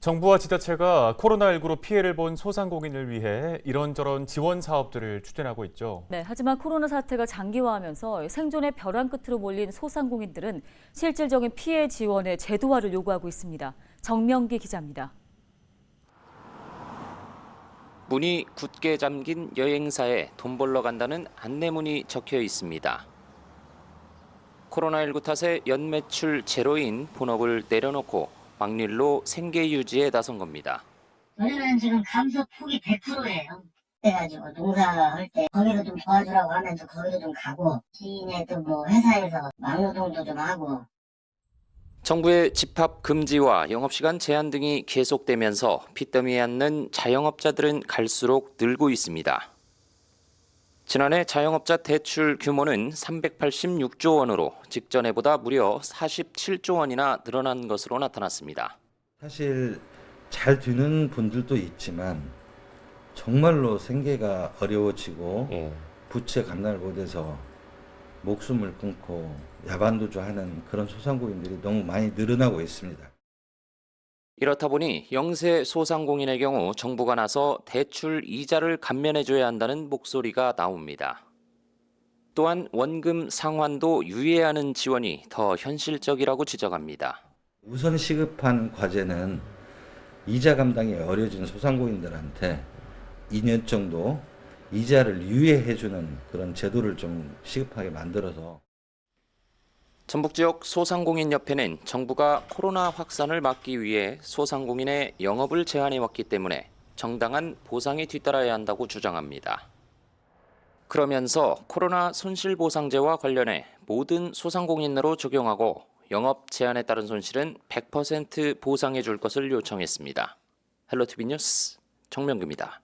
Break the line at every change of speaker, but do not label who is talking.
정부와 지자체가 코로나19로 피해를 본 소상공인을 위해 이런저런 지원 사업들을 추진하고 있죠.
네, 하지만 코로나 사태가 장기화하면서 생존의 벼랑 끝으로 몰린 소상공인들은 실질적인 피해 지원의 제도화를 요구하고 있습니다. 정명기 기자입니다.
문이 굳게 잠긴 여행사에 돈 벌러 간다는 안내문이 적혀 있습니다. 코로나19 탓에 연매출 제로인 본업을 내려놓고 막일로 생계 유지에 나선 겁니다.
저희는 지금 감소 폭이 100%예요. 그래가지고 농사할 때 거기도 좀 도와주라고 하면서 거기도 좀 가고 지인의 또 뭐 회사에서 막노동도 좀 하고
정부의 집합 금지와 영업시간 제한 등이 계속되면서 빚더미에 앉는 자영업자들은 갈수록 늘고 있습니다. 지난해 자영업자 대출 규모는 386조 원으로 직전해보다 무려 47조 원이나 늘어난 것으로 나타났습니다.
사실 잘 되는 분들도 있지만 정말로 생계가 어려워지고 부채 감당을 못해서 목숨을 끊고 야반도주하는 그런 소상공인들이 너무 많이 늘어나고 있습니다.
이렇다 보니 영세 소상공인의 경우 정부가 나서 대출 이자를 감면해줘야 한다는 목소리가 나옵니다. 또한 원금 상환도 유예하는 지원이 더 현실적이라고 지적합니다.
우선 시급한 과제는 이자 감당이 어려진 소상공인들한테 2년 정도 이자를 유예해주는 그런 제도를 좀 시급하게 만들어서
전북 지역 소상공인협회는 정부가 코로나 확산을 막기 위해 소상공인의 영업을 제한해 왔기 때문에 정당한 보상이 뒤따라야 한다고 주장합니다. 그러면서 코로나 손실보상제와 관련해 모든 소상공인으로 적용하고 영업 제한에 따른 손실은 100% 보상해 줄 것을 요청했습니다. 헬로티비 뉴스 정명규입니다.